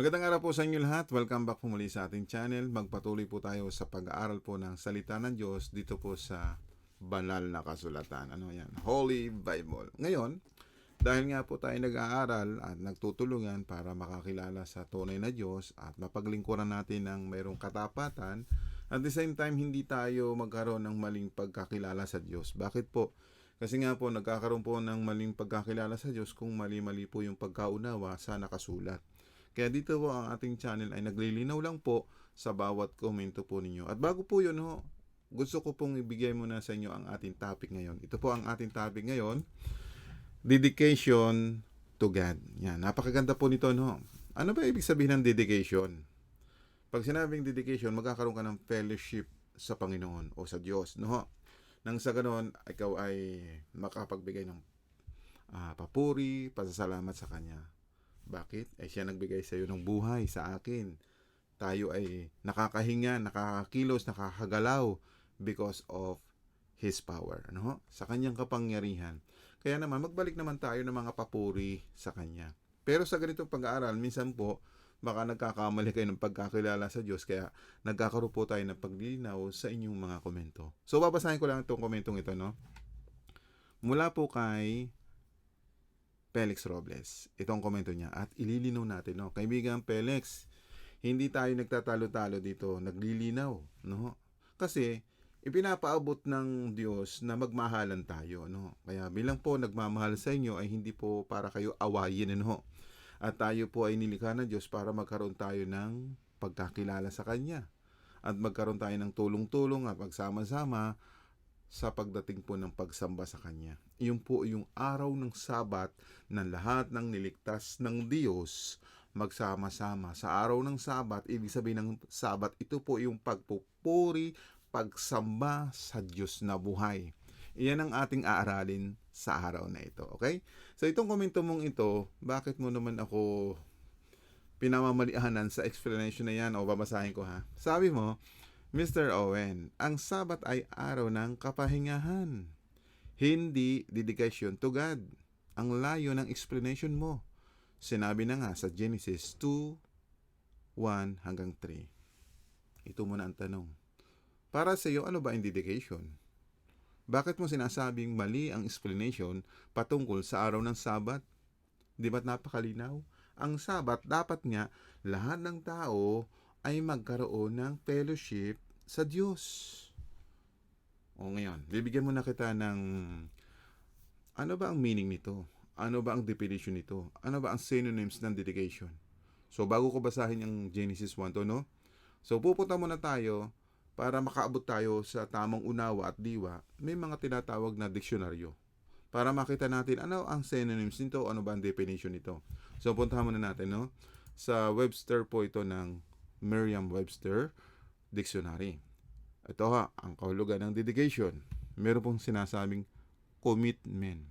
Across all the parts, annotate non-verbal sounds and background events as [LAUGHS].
Magandang araw po sa inyo lahat. Welcome back po muli sa ating channel. Magpatuloy po tayo sa pag-aaral po ng salita ng Diyos dito po sa banal na kasulatan. Ano yan? Holy Bible. Ngayon, dahil nga po tayo nag-aaral at nagtutulungan para makakilala sa tunay na Diyos at mapaglingkuran natin ng mayroong katapatan, at the same time, hindi tayo magkaroon ng maling pagkakilala sa Diyos. Bakit po? Kasi nga po, nagkakaroon po ng maling pagkakilala sa Diyos kung mali-mali po yung pagkaunawa sa nakasulat. Kaya dito po ang ating channel ay naglilinaw lang po sa bawat komento po ninyo. At bago po yun ho, gusto ko pong ibigay muna sa inyo ang ating topic ngayon. Ito po ang ating topic ngayon, dedication to God. Yan, napakaganda po nito no. Ano ba ibig sabihin ng dedication? Pag sinabing dedication, magkakaroon ka ng fellowship sa Panginoon o sa Diyos, no? Nang sa ganoon, ikaw ay makapagbigay ng ah, papuri, pasasalamat sa Kanya. Bakit? Ay siya nagbigay sa iyo ng buhay sa akin. Tayo ay nakakahinga, nakakakilos, nakakagalaw because of His power. Ano? Sa kanyang kapangyarihan. Kaya naman, magbalik naman tayo ng mga papuri sa Kanya. Pero sa ganitong pag-aaral, minsan po, baka nagkakamali kayo ng pagkakilala sa Diyos, kaya nagkakaroon po tayo ng paglilinaw sa inyong mga komento. So, babasahin ko lang itong komentong ito, no? Mula po kay Felix Robles. Ito ang komento niya at ililinaw natin, no? Kaibigan Felix, hindi tayo nagtatalo-talo dito, naglilinaw, no? Kasi ipinapaabot ng Diyos na magmahalan tayo, no? Kaya bilang po nagmamahal sa inyo ay hindi po para kayo awayin, no? At tayo po ay nilikha ng Diyos para magkaroon tayo ng pagkakilala sa Kanya. At magkaroon tayo ng tulong-tulong at pagsama-sama sa pagdating po ng pagsamba sa Kanya. Iyon po yung araw ng Sabat ng lahat ng niligtas ng Diyos magsama-sama. Sa araw ng Sabat, ibig sabihin ng Sabat, ito po yung pagpupuri, pagsamba sa Diyos na buhay. Iyan ang ating aaralin sa araw na ito. Okay? So itong komento mong ito, bakit mo naman ako pinamamalianan sa explanation na yan o babasahin ko ha? Sabi mo, Mr. Owen, ang Sabat ay araw ng kapahingahan. Hindi dedication to God. Ang layo ng explanation mo. Sinabi na nga sa Genesis 2, 1 hanggang 3. Ito muna ang tanong. Para sa iyo, ano ba ang dedication? Bakit mo sinasabing mali ang explanation patungkol sa araw ng Sabat? Di ba't napakalinaw? Ang Sabat dapat nga lahat ng tao ay magkaroon ng fellowship sa Diyos. O ngayon, bibigyan mo na kita ng ano ba ang meaning nito? Ano ba ang definition nito? Ano ba ang synonyms ng dedication? So, bago ko basahin ang Genesis 1 to, no? So, pupunta muna tayo para makaabot tayo sa tamang unawa at diwa, may mga tinatawag na diksyonaryo. Para makita natin ano ang synonyms nito, ano ba ang definition nito. So, puntahan muna natin, no? Sa Webster po ito ng Merriam-Webster Dictionary. Ito ha, ang kahulugan ng dedication. Meron pong sinasabing commitment.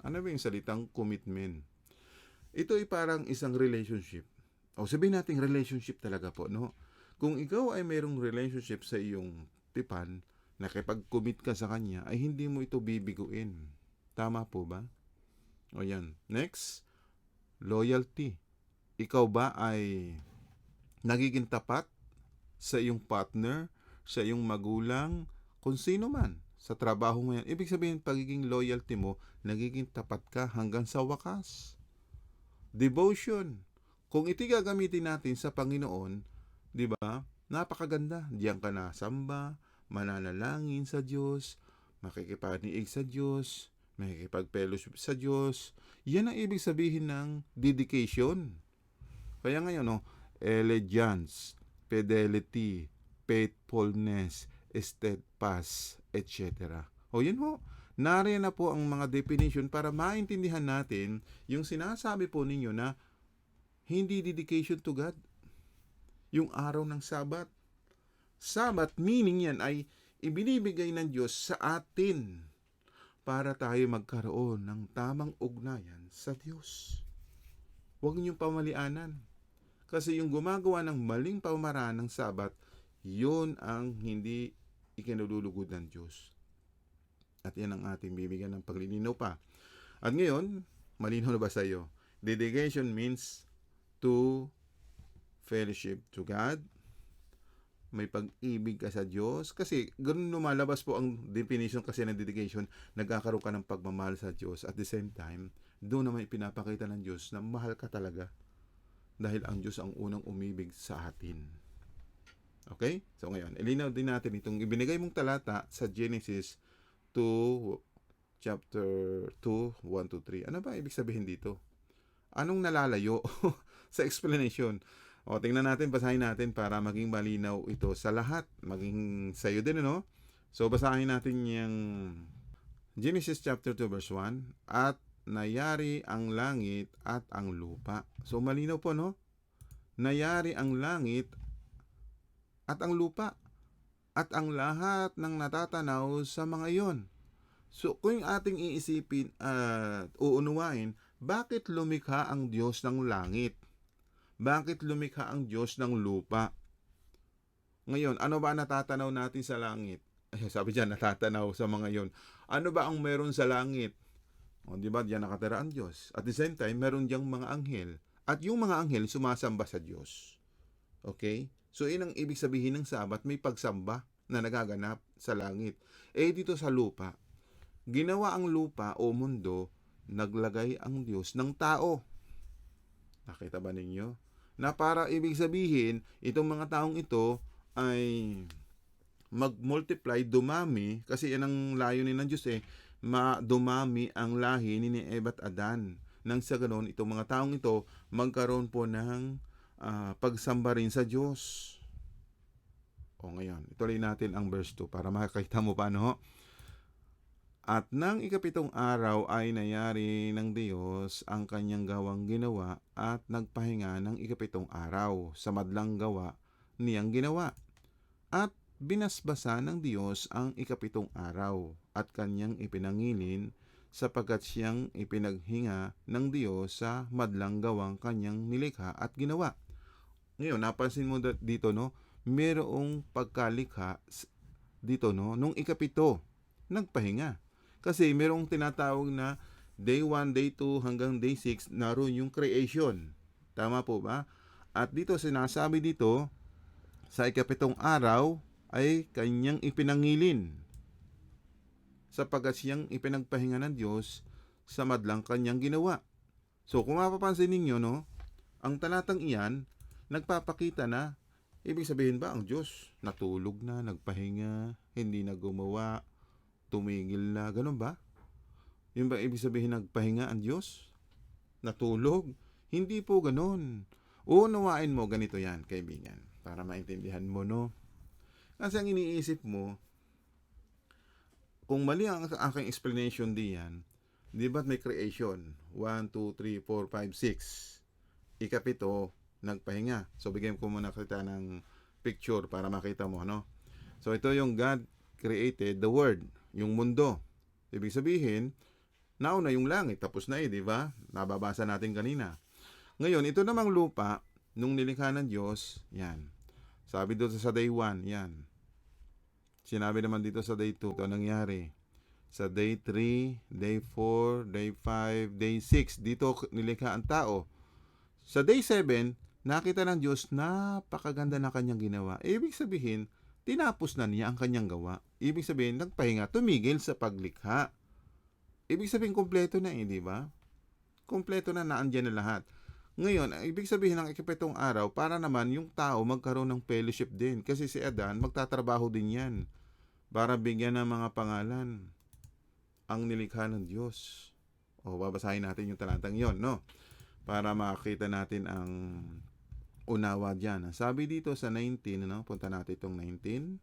Ano ba yung salitang commitment? Ito ay parang isang relationship. O sabihin natin relationship talaga po, no? Kung ikaw ay mayroong relationship sa iyong tipan, nakipag-commit ka sa kanya, ay hindi mo ito bibiguin. Tama po ba? O yan. Next, loyalty. Ikaw ba ay nagiging tapat sa iyong partner, sa iyong magulang, kung sino man sa trabaho mo yan. Ibig sabihin, pagiging loyalty mo, nagiging tapat ka hanggang sa wakas. Devotion. Kung iti gagamitin natin sa Panginoon, di ba? Napakaganda. Diyan ka na samba, mananalangin sa Diyos, makikipaniig sa Diyos, makikipag-fellowship sa Diyos. Yan ang ibig sabihin ng dedication. Kaya ngayon, no, allegiance, fidelity, faithfulness, steadfast, etc. O yun ho, nariyan na po ang mga definition para maintindihan natin yung sinasabi po ninyo na hindi dedication to God. Yung araw ng Sabat. Sabat, meaning yan ay ibinibigay ng Diyos sa atin para tayo magkaroon ng tamang ugnayan sa Diyos. Huwag niyong pamalianan. Kasi yung gumagawa ng maling pamaraan ng Sabat, yun ang hindi ikinululugod ng Diyos. At yan ang ating bibigyan ng paglilinaw pa. At ngayon, malinaw na ba sa iyo? Dedication means to fellowship to God, may pag-ibig ka sa Diyos. Kasi ganun lumalabas po ang definition kasi ng dedication. Nagkakaroon ka ng pagmamahal sa Diyos. At the same time, doon naman ipinapakita ng Diyos na mahal ka talaga. Dahil ang Diyos ang unang umibig sa atin. Okay? So ngayon, ilinaw din natin itong ibinigay mong talata sa Genesis 2, chapter 2, 1 to 3. Ano ba ibig sabihin dito? Anong nalalayo [LAUGHS] sa explanation? O, tingnan natin, basahin natin para maging malinaw ito sa lahat. Maging sa'yo din, ano? So, basahin natin yung Genesis chapter 2 verse 1. At nayari ang langit at ang lupa. So, malinaw po, no? Nayari ang langit at ang lupa at ang lahat ng natatanaw sa mga iyon. So, kung ating iisipin at uunuwain, bakit lumikha ang Diyos ng langit? Bakit lumikha ang Diyos ng lupa? Ngayon, ano ba natatanaw natin sa langit? Ay, [LAUGHS] sabi dyan, natatanaw sa mga yon. Ano ba ang meron sa langit? O, di ba, diyan nakatira ang Diyos. At the same time, meron diyang mga anghel. At yung mga anghel, sumasamba sa Diyos. Okay? So, yun ang ibig sabihin ng sabat, may pagsamba na nagaganap sa langit. Eh, dito sa lupa, ginawa ang lupa o mundo, naglagay ang Diyos ng tao. Nakita ba ninyo? Na para ibig sabihin, itong mga taong ito ay mag-multiply, dumami, kasi yan ang layunin ng Diyos eh, ma dumami ang lahi ni Eva at Adan. Nang sa ganon, itong mga taong ito, magkaroon po ng ah, pagsamba rin sa Diyos. O ngayon, ituloy natin ang verse 2 para makakita mo pa, no? At nang ikapitong araw ay nayari ng Diyos ang kanyang gawang ginawa at nagpahinga ng ikapitong araw sa madlang gawa niyang ginawa. At binasbasa ng Diyos ang ikapitong araw at kanyang ipinangilin sapagkat siyang ipinaghinga ng Diyos sa madlang gawang kanyang nilikha at ginawa. Ngayon, napansin mo dito, no? Merong pagkalikha dito, no? Nung ikapito, nagpahinga. Kasi merong tinatawag na day 1, day 2 hanggang day 6 naroon yung creation. Tama po ba? At dito sinasabi dito sa ikapitong araw ay kanyang ipinangilin sapagkat siyang ipinagpahinga ng Diyos sa madlang kanyang ginawa. So kung mapapansin ninyo no, ang talatang iyan nagpapakita na ibig sabihin ba ang Diyos natulog na, nagpahinga, hindi na gumawa, tumigil na, ganun ba? Yun ba ibig sabihin nagpahinga ang Diyos? Natulog? Hindi po ganun. Uunawain mo ganito yan, kaibigan, para maintindihan mo, no? Kasi ang iniisip mo, kung mali ang aking explanation diyan, di ba't may creation? 1, 2, 3, 4, 5, 6. Ikapito, nagpahinga. So, bigyan ko muna kita ng picture para makita mo, no? So, ito yung God created the world, yung mundo. Ibig sabihin, nauna yung langit, tapos na eh, di ba? Nababasa natin kanina. Ngayon, ito namang lupa, nung nilikha ng Diyos, yan. Sabi doon sa day 1, yan. Sinabi naman dito sa day 2, ito nangyari. Sa day 3, day 4, day 5, day 6, dito nilikha ang tao. Sa day 7, nakita ng Diyos, napakaganda na kanyang ginawa. Ibig sabihin, tinapos na niya ang kanyang gawa. Ibig sabihin, nagpahinga, tumigil sa paglikha. Ibig sabihin, kompleto na eh, di ba? Kompleto na, naandyan na lahat. Ngayon, ang ibig sabihin ng ikapitong araw, para naman yung tao magkaroon ng fellowship din. Kasi si Adan, magtatrabaho din yan. Para bigyan ng mga pangalan ang nilikha ng Diyos. O, babasahin natin yung talatang yon no? Para makita natin ang unawa dyan. Sabi dito sa 19, ano? Punta natin itong 19.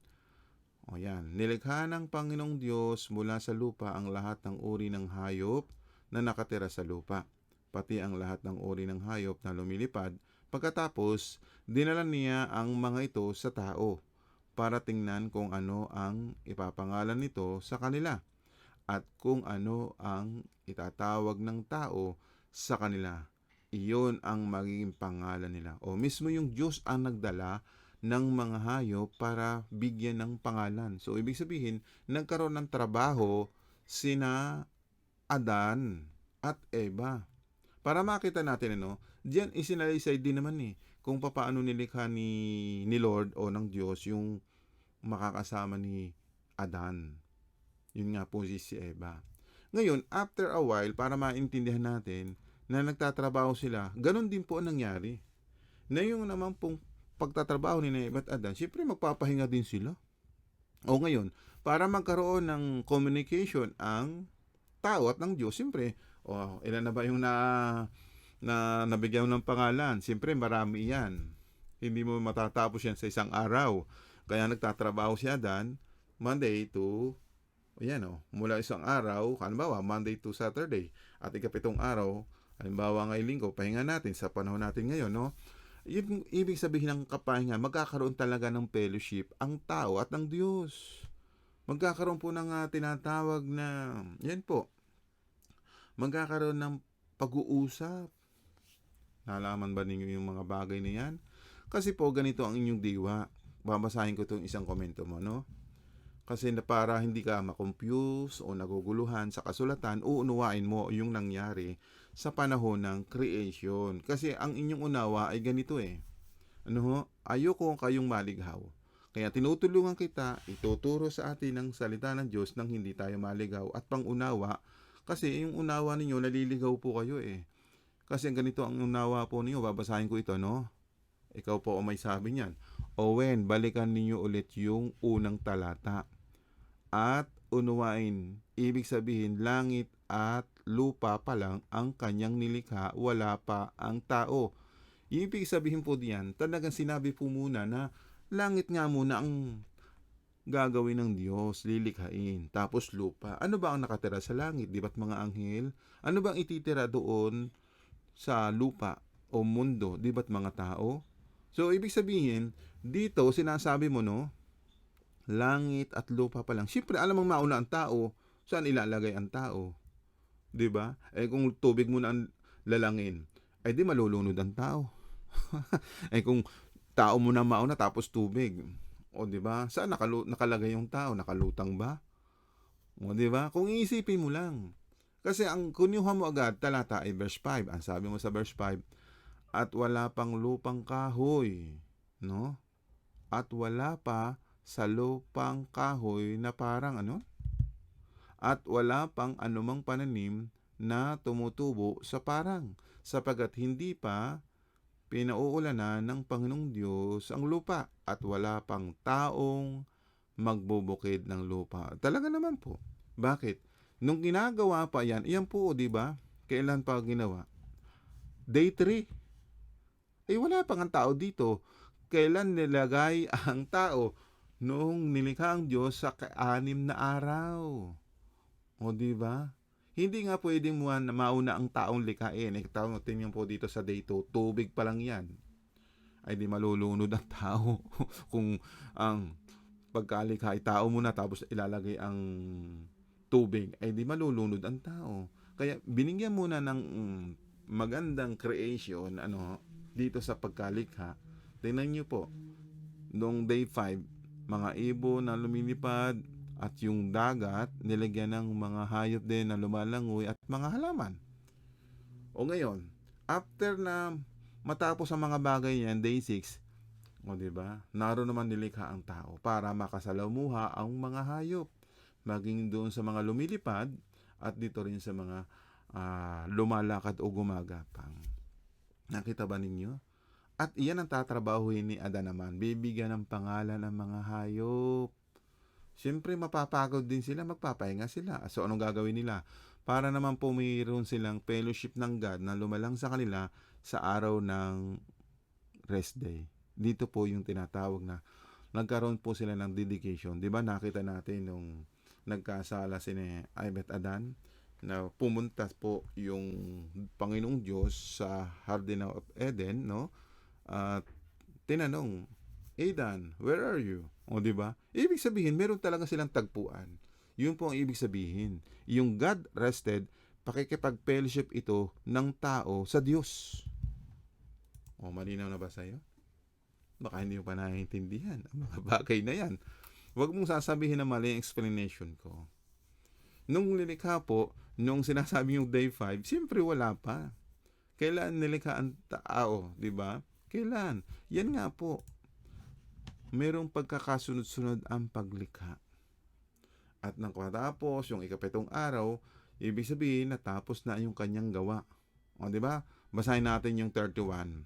O yan. Nilikha ng Panginoong Diyos mula sa lupa ang lahat ng uri ng hayop na nakatira sa lupa pati ang lahat ng uri ng hayop na lumilipad. Pagkatapos, dinala niya ang mga ito sa tao para tingnan kung ano ang ipapangalan nito sa kanila at kung ano ang itatawag ng tao sa kanila. Iyon ang magiging pangalan nila. O mismo yung Diyos ang nagdala ng mga hayop para bigyan ng pangalan. So, ibig sabihin, nagkaroon ng trabaho sina Adan at Eva para makita natin ano, diyan isinalaysay din naman eh kung papaano nilikha ni ni Lord o ng Diyos yung makakasama ni Adan. Yun nga po si, Eva. Ngayon, after a while, para maintindihan natin na nagtatrabaho sila, ganun din po ang nangyari. Na yung naman pong pagtatrabaho ni Eva at Adan, syempre magpapahinga din sila. O ngayon, para magkaroon ng communication ang tao at ng Diyos, siyempre, oh, ilan na ba yung na, na nabigyan ng pangalan? Siyempre, marami yan. Hindi mo matatapos yan sa isang araw. Kaya nagtatrabaho si Adan, Monday to, yan o, mula isang araw, halimbawa, Monday to Saturday, at ikapitong araw, halimbawa ngayong linggo, pahinga natin sa panahon natin ngayon, no? Yung ibig sabihin ng kapahinga, magkakaroon talaga ng fellowship ang tao at ng Diyos. Magkakaroon po ng uh, tinatawag na, yan po, magkakaroon ng pag-uusap. Nalaman ba ninyo yung mga bagay na yan? Kasi po, ganito ang inyong diwa. Babasahin ko itong isang komento mo, no? Kasi na para hindi ka makonfuse o naguguluhan sa kasulatan, uunawain mo yung nangyari sa panahon ng creation. Kasi ang inyong unawa ay ganito eh. Ano ho? Ayoko kayong malighaw. Kaya tinutulungan kita, ituturo sa atin ng salita ng Diyos nang hindi tayo maligaw at pangunawa. Kasi yung unawa ninyo, naliligaw po kayo eh. Kasi ganito ang unawa po ninyo, babasahin ko ito, no? Ikaw po ang may sabi niyan. Owen, balikan ninyo ulit yung unang talata. At unuwain, ibig sabihin, langit at lupa pa lang ang kanyang nilikha, wala pa ang tao. Ibig sabihin po diyan, talagang sinabi po muna na langit nga muna ang gagawin ng Diyos, lilikhain. Tapos lupa. Ano ba ang nakatira sa langit? Di ba't mga anghel? Ano bang ititira doon sa lupa o mundo? Di ba't mga tao? So, ibig sabihin, dito sinasabi mo, no? Langit at lupa pa lang. Siyempre, alam mong mauna ang tao, saan ilalagay ang tao? 'di ba? Eh kung tubig mo na ang lalangin, ay di malulunod ang tao. [LAUGHS] eh kung tao mo na mauna tapos tubig, o 'di ba? Saan nakalu- nakalagay yung tao? Nakalutang ba? O 'di ba? Kung iisipin mo lang. Kasi ang kunyuha mo agad talata ay verse 5. Ang sabi mo sa verse 5, at wala pang lupang kahoy, no? At wala pa sa lupang kahoy na parang ano? at wala pang anumang pananim na tumutubo sa parang sapagat hindi pa pinauulanan ng Panginoong Diyos ang lupa at wala pang taong magbubukid ng lupa. Talaga naman po. Bakit? Nung ginagawa pa yan, iyan po, di ba? Kailan pa ginawa? Day 3. Eh wala pang ang tao dito. Kailan nilagay [LAUGHS] ang tao? Noong nilikha ang Diyos sa kaanim na araw. O di ba? Hindi nga pwedeng mo na mauna ang taong likhain. Eh, tao, tingnan po dito sa day 2, tubig pa lang yan. Ay di malulunod ang tao. [LAUGHS] Kung ang pagkalikha ay tao muna tapos ilalagay ang tubig, ay di malulunod ang tao. Kaya binigyan muna ng mm, magandang creation ano dito sa pagkalikha. Tingnan niyo po, noong day 5, mga ibon na lumilipad, at yung dagat, nilagyan ng mga hayop din na lumalangoy at mga halaman. O ngayon, after na matapos ang mga bagay yan, day 6, o di ba? Naroon naman nilikha ang tao para makasalamuha ang mga hayop. Maging doon sa mga lumilipad at dito rin sa mga uh, lumalakad o gumagapang. Nakita ba ninyo? At iyan ang tatrabahuin ni Adan naman. Bibigyan ng pangalan ng mga hayop. Siyempre mapapagod din sila, magpapahinga sila. So anong gagawin nila? Para naman po mayroon silang fellowship ng God na lumalang sa kanila sa araw ng rest day. Dito po yung tinatawag na nagkaroon po sila ng dedication. 'Di ba nakita natin nung nagkasala si Ibet Adan na pumunta po yung Panginoong Diyos sa Garden of Eden, no? At tinanong, Adan, where are you? O, di ba? Ibig sabihin, meron talaga silang tagpuan. Yun po ang ibig sabihin. Yung God rested, pakikipag-fellowship ito ng tao sa Diyos. O, malinaw na ba sa'yo? Baka hindi mo pa naiintindihan ang mga bagay na yan. Huwag mong sasabihin na mali ang explanation ko. Nung nilikha po, nung sinasabi yung day 5, siyempre wala pa. Kailan nilikha ang tao, di ba? Kailan? Yan nga po. Merong pagkakasunod-sunod ang paglikha. At nang matapos yung ikapitong araw, ibig sabihin natapos na yung kanyang gawa. O, di ba? Basahin natin yung 31.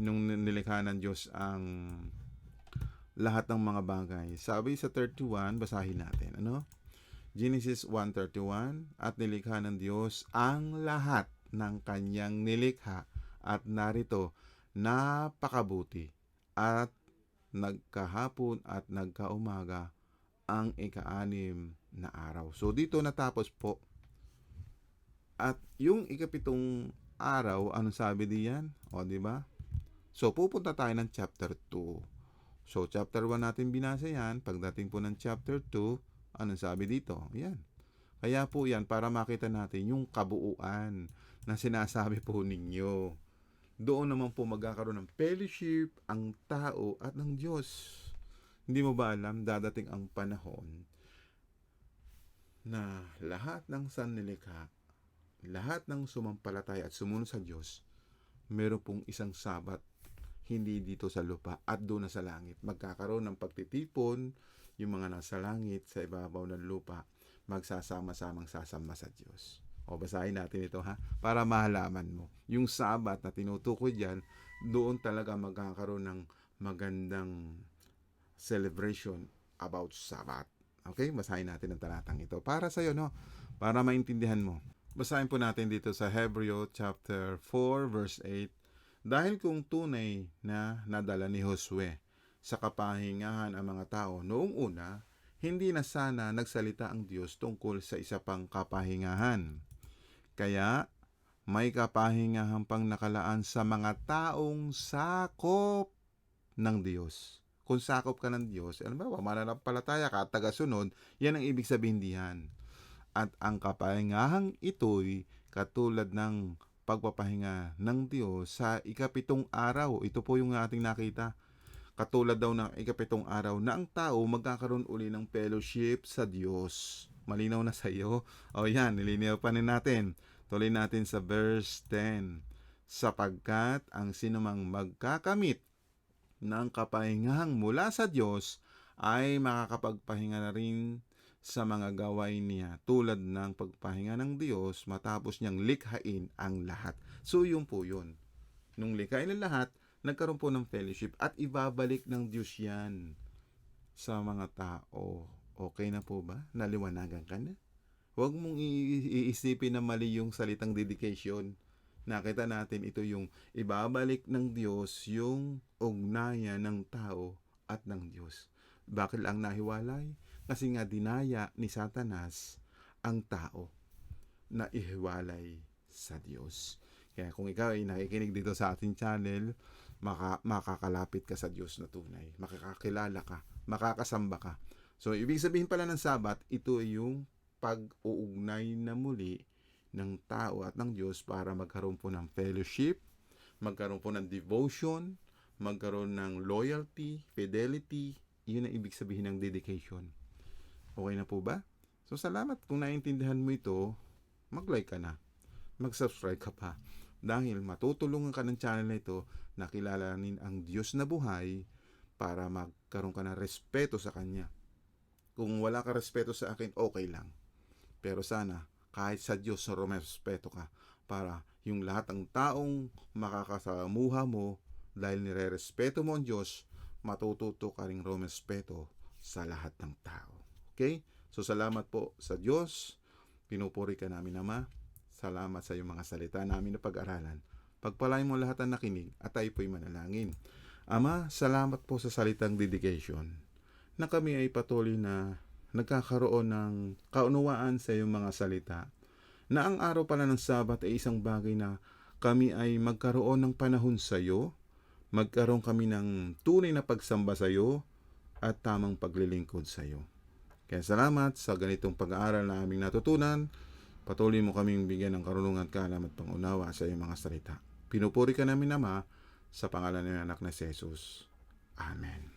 Nung nilikha ng Diyos ang lahat ng mga bagay. Sabi sa 31, basahin natin. Ano? Genesis 1.31 At nilikha ng Diyos ang lahat ng kanyang nilikha at narito, napakabuti at nagkahapon at nagkaumaga ang ikaanim na araw. So dito natapos po. At yung ikapitong araw, anong sabi diyan? O di ba? So pupunta tayo ng chapter 2. So chapter 1 natin binasa yan. Pagdating po ng chapter 2, anong sabi dito? Yan. Kaya po yan para makita natin yung kabuuan na sinasabi po ninyo. Doon naman po magkakaroon ng fellowship ang tao at ng Diyos. Hindi mo ba alam, dadating ang panahon na lahat ng sannilikha, lahat ng sumampalataya at sumunod sa Diyos, meron pong isang sabat hindi dito sa lupa at doon na sa langit. Magkakaroon ng pagtitipon, yung mga nasa langit, sa ibabaw ng lupa, magsasama-samang sasama sa Diyos. O basahin natin ito ha, para mahalaman mo. Yung sabat na tinutukoy dyan, doon talaga magkakaroon ng magandang celebration about Sabat. Okay, basahin natin ang talatang ito. Para sa iyo, no? Para maintindihan mo. Basahin po natin dito sa Hebreo chapter 4 verse 8. Dahil kung tunay na nadala ni Josue sa kapahingahan ang mga tao noong una, hindi na sana nagsalita ang Diyos tungkol sa isa pang kapahingahan. Kaya may kapahingahan pang nakalaan sa mga taong sakop ng Diyos kung sakop ka ng Diyos, alam ba, mananampalataya ka at tagasunod, yan ang ibig sabihin diyan. At ang kapahingahang ito'y katulad ng pagpapahinga ng Diyos sa ikapitong araw. Ito po yung ating nakita. Katulad daw ng ikapitong araw na ang tao magkakaroon uli ng fellowship sa Diyos. Malinaw na sa iyo. O yan, nilinaw pa rin natin. Tuloy natin sa verse 10. Sapagkat ang sinumang magkakamit ng kapahingahang mula sa Diyos ay makakapagpahinga na rin sa mga gawain niya tulad ng pagpahinga ng Diyos matapos niyang likhain ang lahat. So yun po yun. Nung likhain ang lahat, nagkaroon po ng fellowship at ibabalik ng Diyos yan sa mga tao. Okay na po ba? Naliwanagan ka na? Huwag mong iisipin na mali yung salitang dedication nakita natin ito yung ibabalik ng Diyos yung ugnayan ng tao at ng Diyos. Bakit lang nahiwalay? Kasi nga dinaya ni Satanas ang tao na ihiwalay sa Diyos. Kaya kung ikaw ay nakikinig dito sa ating channel, maka, makakalapit ka sa Diyos na tunay. Makakakilala ka, makakasamba ka. So, ibig sabihin pala ng Sabat, ito ay yung pag-uugnay na muli ng tao at ng Diyos para magkaroon po ng fellowship, magkaroon po ng devotion, magkaroon ng loyalty, fidelity, yun ang ibig sabihin ng dedication. Okay na po ba? So salamat kung naiintindihan mo ito, mag-like ka na, mag-subscribe ka pa. Dahil matutulungan ka ng channel na ito na kilalanin ang Diyos na buhay para magkaroon ka ng respeto sa Kanya. Kung wala ka respeto sa akin, okay lang. Pero sana, kahit sa Diyos na rumespeto ka para yung lahat ng taong makakasamuha mo dahil nire-respeto mo ang Diyos, matututo ka rin rumespeto sa lahat ng tao. Okay? So salamat po sa Diyos. Pinupuri ka namin, Ama. Salamat sa iyong mga salita namin na pag-aralan. Pagpalain mo lahat ang nakinig at tayo po'y manalangin. Ama, salamat po sa salitang dedication na kami ay patuloy na nagkakaroon ng kaunawaan sa iyong mga salita na ang araw pala ng Sabat ay isang bagay na kami ay magkaroon ng panahon sa iyo, magkaroon kami ng tunay na pagsamba sa iyo at tamang paglilingkod sa iyo. Kaya salamat sa ganitong pag-aaral na aming natutunan. Patuloy mo kaming bigyan ng karunungan, kalam at pangunawa sa iyong mga salita. Pinupuri ka namin, Ama, sa pangalan ng anak na si Jesus. Amen.